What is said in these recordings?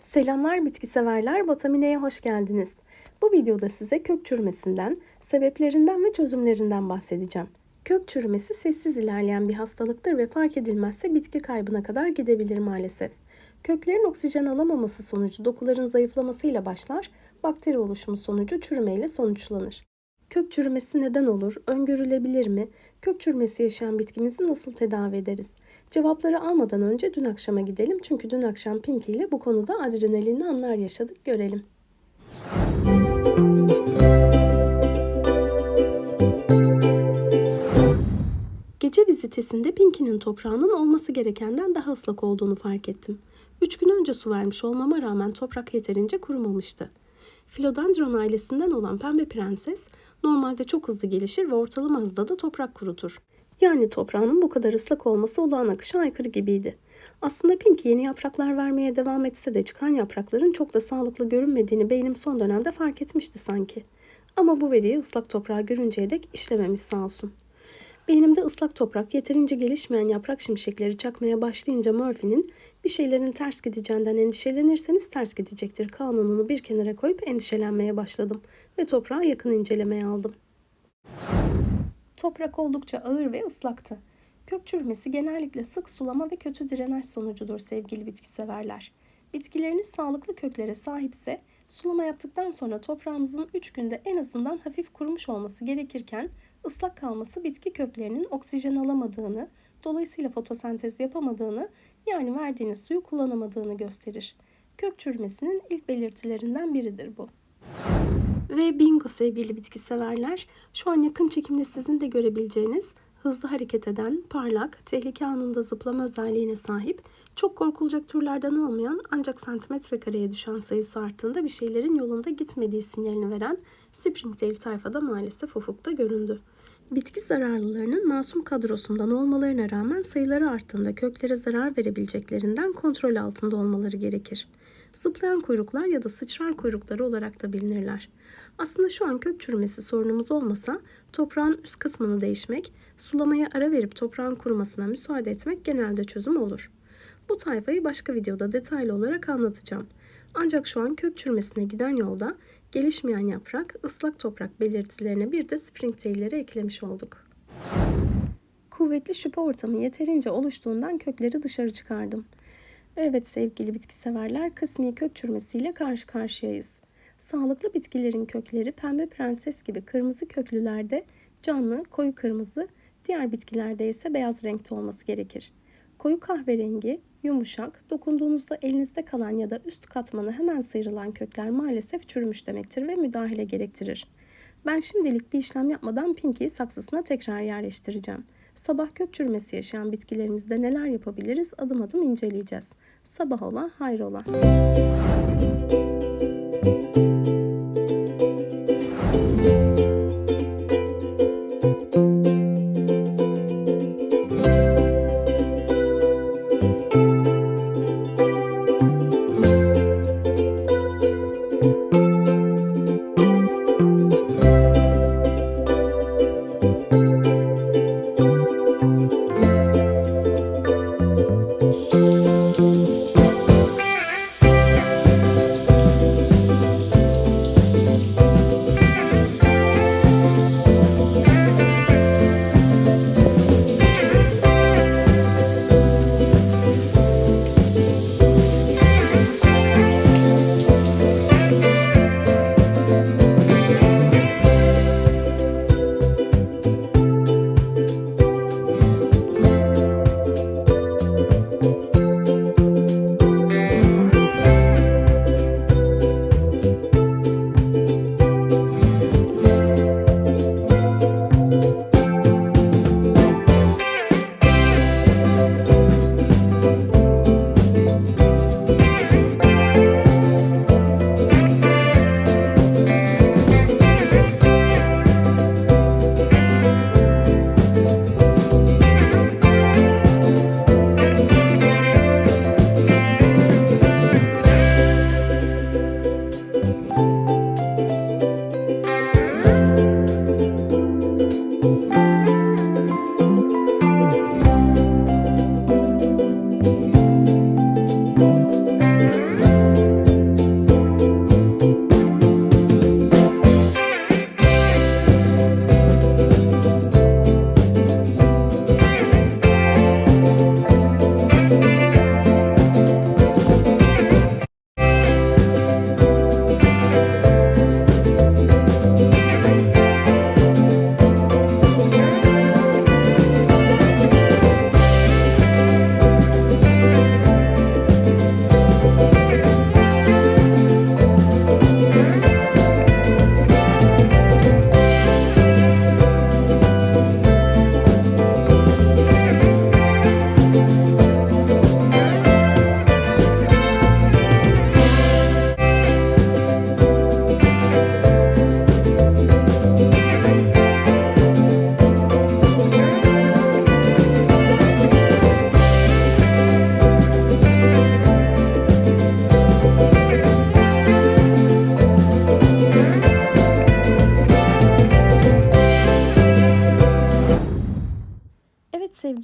Selamlar bitki severler, Botamine'ye hoş geldiniz. Bu videoda size kök çürümesinden, sebeplerinden ve çözümlerinden bahsedeceğim. Kök çürümesi sessiz ilerleyen bir hastalıktır ve fark edilmezse bitki kaybına kadar gidebilir maalesef. Köklerin oksijen alamaması sonucu dokuların zayıflamasıyla başlar, bakteri oluşumu sonucu çürümeyle sonuçlanır. Kök çürümesi neden olur? Öngörülebilir mi? Kök çürümesi yaşayan bitkimizi nasıl tedavi ederiz? Cevapları almadan önce dün akşama gidelim çünkü dün akşam Pinky ile bu konuda adrenalinli anlar yaşadık görelim. Gece vizitesinde Pinky'nin toprağının olması gerekenden daha ıslak olduğunu fark ettim. Üç gün önce su vermiş olmama rağmen toprak yeterince kurumamıştı. Philodendron ailesinden olan pembe prenses normalde çok hızlı gelişir ve ortalama hızda da toprak kurutur. Yani toprağının bu kadar ıslak olması olağan akışa aykırı gibiydi. Aslında Pinky yeni yapraklar vermeye devam etse de çıkan yaprakların çok da sağlıklı görünmediğini beynim son dönemde fark etmişti sanki. Ama bu veriyi ıslak toprağa görünceye dek işlememiş sağ olsun. Beynimde ıslak toprak yeterince gelişmeyen yaprak şimşekleri çakmaya başlayınca Murphy'nin bir şeylerin ters gideceğinden endişelenirseniz ters gidecektir kanununu bir kenara koyup endişelenmeye başladım ve toprağı yakın incelemeye aldım. Toprak oldukça ağır ve ıslaktı. Kök çürümesi genellikle sık sulama ve kötü drenaj sonucudur sevgili bitki severler. Bitkileriniz sağlıklı köklere sahipse sulama yaptıktan sonra toprağınızın 3 günde en azından hafif kurumuş olması gerekirken ıslak kalması bitki köklerinin oksijen alamadığını, dolayısıyla fotosentez yapamadığını yani verdiğiniz suyu kullanamadığını gösterir. Kök çürümesinin ilk belirtilerinden biridir bu. Ve bingo sevgili bitki severler. Şu an yakın çekimde sizin de görebileceğiniz hızlı hareket eden, parlak, tehlike anında zıplama özelliğine sahip, çok korkulacak türlerden olmayan ancak santimetre kareye düşen sayısı arttığında bir şeylerin yolunda gitmediği sinyalini veren Springtail tayfada maalesef ufukta göründü. Bitki zararlılarının masum kadrosundan olmalarına rağmen sayıları arttığında köklere zarar verebileceklerinden kontrol altında olmaları gerekir. Zıplayan kuyruklar ya da sıçrar kuyrukları olarak da bilinirler. Aslında şu an kök çürümesi sorunumuz olmasa toprağın üst kısmını değişmek, sulamaya ara verip toprağın kurumasına müsaade etmek genelde çözüm olur. Bu tayfayı başka videoda detaylı olarak anlatacağım. Ancak şu an kök çürümesine giden yolda gelişmeyen yaprak, ıslak toprak belirtilerine bir de springtail'leri eklemiş olduk. Kuvvetli şüphe ortamı yeterince oluştuğundan kökleri dışarı çıkardım. Evet sevgili bitki severler, kısmi kök çürümesiyle karşı karşıyayız. Sağlıklı bitkilerin kökleri pembe prenses gibi kırmızı köklülerde canlı, koyu kırmızı, diğer bitkilerde ise beyaz renkte olması gerekir. Koyu kahverengi, yumuşak, dokunduğunuzda elinizde kalan ya da üst katmanı hemen sıyrılan kökler maalesef çürümüş demektir ve müdahale gerektirir. Ben şimdilik bir işlem yapmadan Pinky'yi saksısına tekrar yerleştireceğim. Sabah kök çürümesi yaşayan bitkilerimizde neler yapabiliriz adım adım inceleyeceğiz. Sabah ola hayrola.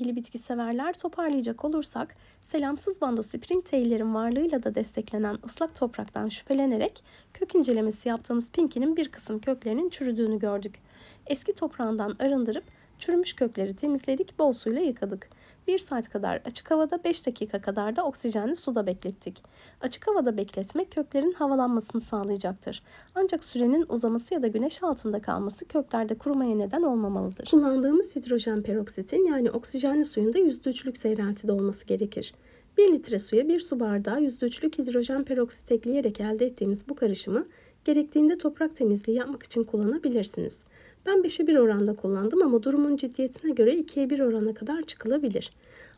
Sevgili bitki severler toparlayacak olursak selamsız bandospring teylerin varlığıyla da desteklenen ıslak topraktan şüphelenerek kök incelemesi yaptığımız pinkinin bir kısım köklerinin çürüdüğünü gördük. Eski toprağından arındırıp çürümüş kökleri temizledik, bol suyla yıkadık. 1 saat kadar açık havada 5 dakika kadar da oksijenli suda beklettik. Açık havada bekletmek köklerin havalanmasını sağlayacaktır. Ancak sürenin uzaması ya da güneş altında kalması köklerde kurumaya neden olmamalıdır. Kullandığımız hidrojen peroksitin yani oksijenli suyun da %3'lük seyreltide olması gerekir. 1 litre suya 1 su bardağı %3'lük hidrojen peroksit ekleyerek elde ettiğimiz bu karışımı gerektiğinde toprak temizliği yapmak için kullanabilirsiniz. Ben 5'e 1 oranda kullandım ama durumun ciddiyetine göre 2'ye 1 orana kadar çıkılabilir.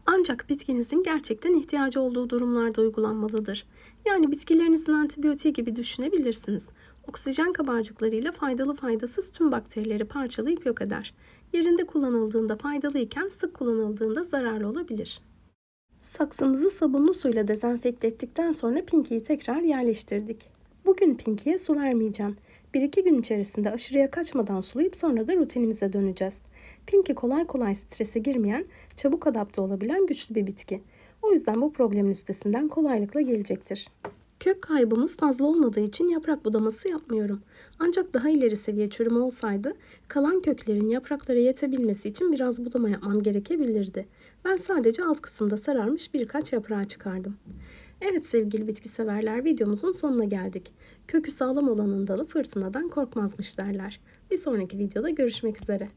Ancak bitkinizin gerçekten ihtiyacı olduğu durumlarda uygulanmalıdır. Yani bitkilerinizin antibiyotiği gibi düşünebilirsiniz. Oksijen kabarcıklarıyla faydalı faydasız tüm bakterileri parçalayıp yok eder. Yerinde kullanıldığında faydalı iken sık kullanıldığında zararlı olabilir. Saksımızı sabunlu suyla dezenfekte ettikten sonra pinkiyi tekrar yerleştirdik. Bugün pinkiye su vermeyeceğim. 1-2 gün içerisinde aşırıya kaçmadan sulayıp sonra da rutinimize döneceğiz. Pinki kolay kolay strese girmeyen, çabuk adapte olabilen güçlü bir bitki. O yüzden bu problemin üstesinden kolaylıkla gelecektir. Kök kaybımız fazla olmadığı için yaprak budaması yapmıyorum. Ancak daha ileri seviye çürüme olsaydı kalan köklerin yapraklara yetebilmesi için biraz budama yapmam gerekebilirdi. Ben sadece alt kısımda sararmış birkaç yaprağı çıkardım. Evet sevgili bitki severler videomuzun sonuna geldik. Kökü sağlam olanın dalı fırtınadan korkmazmış derler. Bir sonraki videoda görüşmek üzere.